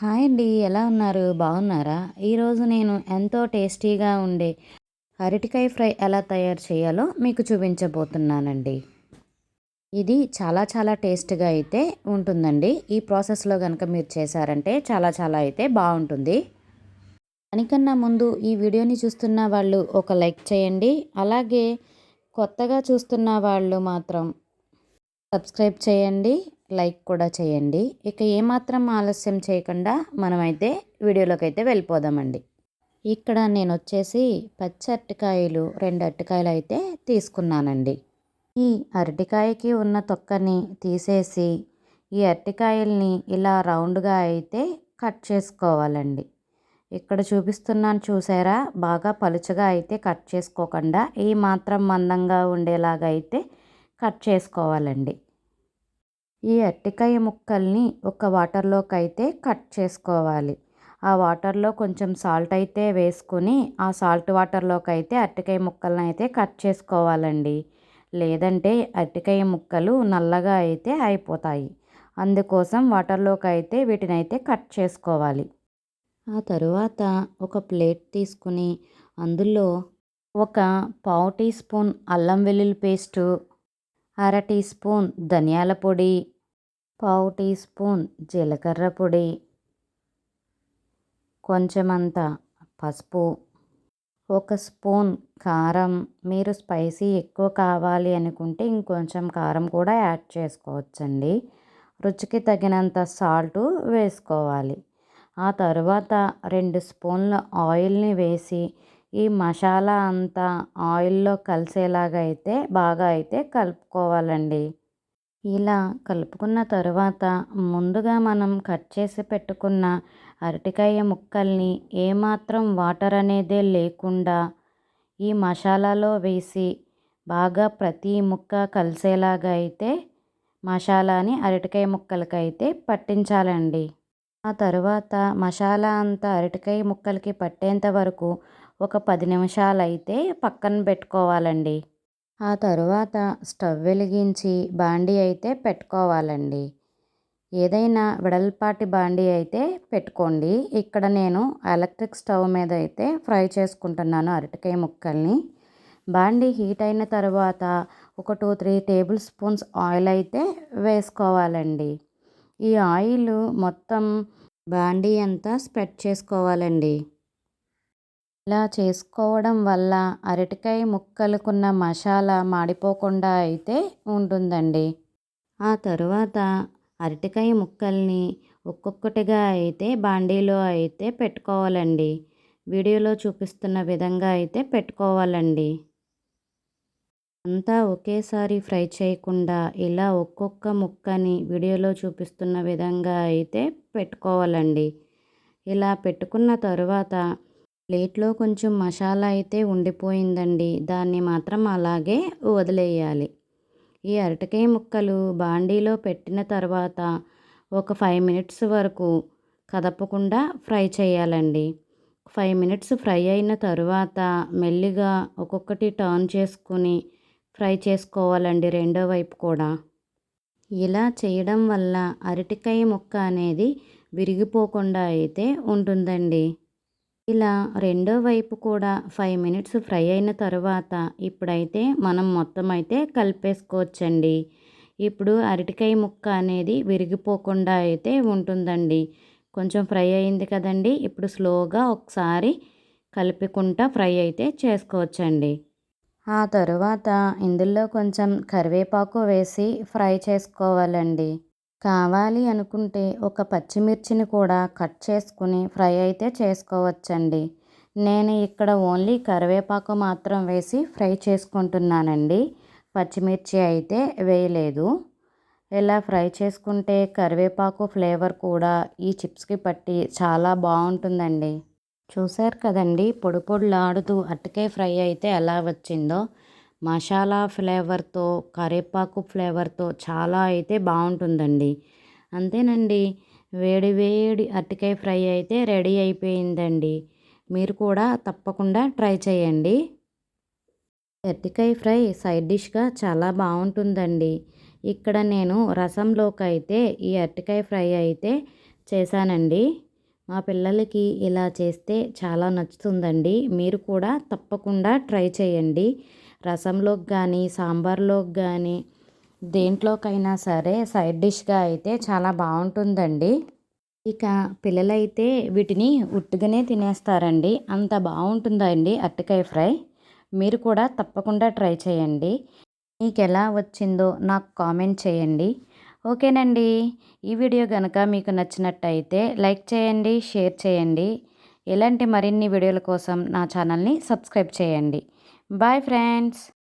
Hi అండి ఎలా ఉన్నారు? బాగున్నారా? ఈరోజు నేను ఎంతో టేస్టీగా ఉండే అరటికాయ ఫ్రై ఎలా తయారు చేయాలో మీకు చూపించబోతున్నానండి. ఇది చాలా చాలా టేస్ట్గా అయితే ఉంటుందండి. ఈ ప్రాసెస్లో కనుక మీరు చేశారంటే చాలా చాలా అయితే బాగుంటుంది. దానికన్నా ముందు ఈ వీడియోని చూస్తున్న వాళ్ళు ఒక లైక్ చేయండి. అలాగే కొత్తగా చూస్తున్న వాళ్ళు మాత్రం సబ్స్క్రైబ్ చేయండి. లైక్ కూడా చేయండి. ఇక ఏమాత్రం ఆలస్యం చేయకుండా మనమైతే వీడియోలోకి అయితే వెళ్ళిపోదామండి. ఇక్కడ నేను వచ్చేసి పచ్చి అరటికాయలు రెండు అరటికాయలు అయితే తీసుకున్నానండి. ఈ అరటికాయకి ఉన్న తొక్కని తీసేసి ఈ అరటికాయల్ని ఇలా రౌండ్గా అయితే కట్ చేసుకోవాలండి. ఇక్కడ చూపిస్తున్నాను చూసారా? బాగా పలుచగా అయితే కట్ చేసుకోకుండా ఈ మాత్రం మందంగా ఉండేలాగా అయితే కట్ చేసుకోవాలండి. ఈ అరటికాయ ముక్కల్ని ఒక వాటర్లోకి అయితే కట్ చేసుకోవాలి. ఆ వాటర్లో కొంచెం సాల్ట్ అయితే వేసుకుని ఆ సాల్ట్ వాటర్లోకి అయితే అరటికాయ ముక్కలను అయితే కట్ చేసుకోవాలండి. లేదంటే అరటికాయ ముక్కలు నల్లగా అయితే అయిపోతాయి. అందుకోసం వాటర్లోకి అయితే వీటిని అయితే కట్ చేసుకోవాలి. ఆ తరువాత ఒక ప్లేట్ తీసుకుని అందులో ఒక పావు టీ స్పూన్ అల్లం వెల్లుల్లి పేస్టు అర టీ స్పూన్ ధనియాల పొడి పావు టీ స్పూన్ జీలకర్ర పొడి కొంచెమంత పసుపు ఒక స్పూన్ కారం. మీరు స్పైసీ ఎక్కువ కావాలి అనుకుంటే ఇంకొంచెం కారం కూడా యాడ్ చేసుకోవచ్చండి. రుచికి తగినంత సాల్ట్ వేసుకోవాలి. ఆ తర్వాత రెండు స్పూన్ల ఆయిల్ని వేసి ఈ మసాలా అంతా ఆయిల్లో కలిసేలాగా అయితే బాగా అయితే కలుపుకోవాలండి. ఇలా కలుపుకున్న తరువాత ముందుగా మనం కట్ చేసి పెట్టుకున్న అరటికాయ ముక్కల్ని ఏమాత్రం వాటర్ అనేదే లేకుండా ఈ మసాలాలో వేసి బాగా ప్రతి ముక్క కలిసేలాగా అయితే మసాలాని అరటికాయ ముక్కలకైతే పట్టించాలండి. ఆ తరువాత మసాలా అంతా అరటికాయ ముక్కలకి పట్టేంత వరకు ఒక పది నిమిషాలు అయితే పక్కన పెట్టుకోవాలండి. ఆ తరువాత స్టవ్ వెలిగించి బాండీ అయితే పెట్టుకోవాలండి. ఏదైనా వెడల్పాటి బాండీ అయితే పెట్టుకోండి. ఇక్కడ నేను ఎలక్ట్రిక్ స్టవ్ మీద అయితే ఫ్రై చేసుకుంటున్నాను అరటికాయ ముక్కల్ని. బాండీ హీట్ అయిన తర్వాత ఒక two three tablespoons oil అయితే వేసుకోవాలండి. ఈ ఆయిల్ మొత్తం బాండీ అంతా స్ప్రెడ్ చేసుకోవాలండి. ఇలా చేసుకోవడం వల్ల అరటికాయ ముక్కలకున్న మసాలా మాడిపోకుండా అయితే ఉంటుందండి. ఆ తరువాత అరటికాయ ముక్కల్ని ఒక్కొక్కటిగా అయితే బాండీలో అయితే పెట్టుకోవాలండి. వీడియోలో చూపిస్తున్న విధంగా అయితే పెట్టుకోవాలండి. అంతా ఒకేసారి ఫ్రై చేయకుండా ఇలా ఒక్కొక్క ముక్కని వీడియోలో చూపిస్తున్న విధంగా అయితే పెట్టుకోవాలండి. ఇలా పెట్టుకున్న తరువాత ప్లేట్లో కొంచెం మసాలా అయితే ఉండిపోయిందండి. దాన్ని మాత్రం అలాగే వదిలేయాలి. ఈ అరటికాయ ముక్కలు బాండీలో పెట్టిన తర్వాత ఒక ఫైవ్ మినిట్స్ వరకు కదపకుండా ఫ్రై చేయాలండి. ఫైవ్ మినిట్స్ ఫ్రై అయిన తరువాత మెల్లిగా ఒక్కొక్కటి టర్న్ చేసుకుని ఫ్రై చేసుకోవాలండి రెండో వైపు కూడా. ఇలా చేయడం వల్ల అరటికాయ ముక్క అనేది విరిగిపోకుండా అయితే ఉంటుందండి. ఇలా రెండో వైపు కూడా ఫైవ్ మినిట్స్ ఫ్రై అయిన తర్వాత ఇప్పుడైతే మనం మొత్తం అయితే కలిపేసుకోవచ్చండి. ఇప్పుడు అరటికాయ ముక్క అనేది విరిగిపోకుండా అయితే ఉంటుందండి. కొంచెం ఫ్రై అయింది కదండి. ఇప్పుడు స్లోగా ఒకసారి కలుపుకుంటా ఫ్రై అయితే చేసుకోవచ్చండి. ఆ తర్వాత ఇందులో కొంచెం కరివేపాకు వేసి ఫ్రై చేసుకోవాలండి. కావాలి అనుకుంటే ఒక పచ్చిమిర్చిని కూడా కట్ చేసుకుని ఫ్రై అయితే చేసుకోవచ్చండి. నేను ఇక్కడ ఓన్లీ కరివేపాకు మాత్రం వేసి ఫ్రై చేసుకుంటున్నానండి. పచ్చిమిర్చి అయితే వేయలేదు. ఇలా ఫ్రై చేసుకుంటే కరివేపాకు ఫ్లేవర్ కూడా ఈ చిప్స్కి పట్టి చాలా బాగుంటుందండి. చూశారు కదండి పొడి పొడులాడుతూ అట్టకాయ ఫ్రై అయితే ఎలా వచ్చిందో. మసాలా ఫ్లేవర్తో కరివేపాకు ఫ్లేవర్తో చాలా అయితే బాగుంటుందండి అంతేనండి. వేడి వేడి అరటికాయ ఫ్రై అయితే రెడీ అయిపోయిందండి. మీరు కూడా తప్పకుండా ట్రై చేయండి. అరటికాయ ఫ్రై సైడ్ డిష్గా చాలా బాగుంటుందండి ఇక్కడ నేను రసంలోకి అయితే ఈ అరటికాయ ఫ్రై అయితే చేశానండి. మా పిల్లలకి ఇలా చేస్తే చాలా నచ్చుతుందండి. మీరు కూడా తప్పకుండా ట్రై చేయండి. రసంలోకి కానీ సాంబార్లోకి కానీ దేంట్లోకైనా సరే సైడ్ డిష్గా అయితే చాలా బాగుంటుందండి. ఇక పిల్లలైతే వీటిని ఉట్టుగానే తినేస్తారండి. అంత బాగుంటుందండి అరటికాయ ఫ్రై. మీరు కూడా తప్పకుండా ట్రై చేయండి. మీకు ఎలా వచ్చిందో నాకు కామెంట్ చేయండి. ఓకేనండి. ఈ వీడియో కనుక మీకు నచ్చినట్టయితే లైక్ చేయండి షేర్ చేయండి. ఇలాంటి మరిన్ని వీడియోల కోసం నా ఛానల్ని సబ్స్క్రైబ్ చేయండి. bye friends.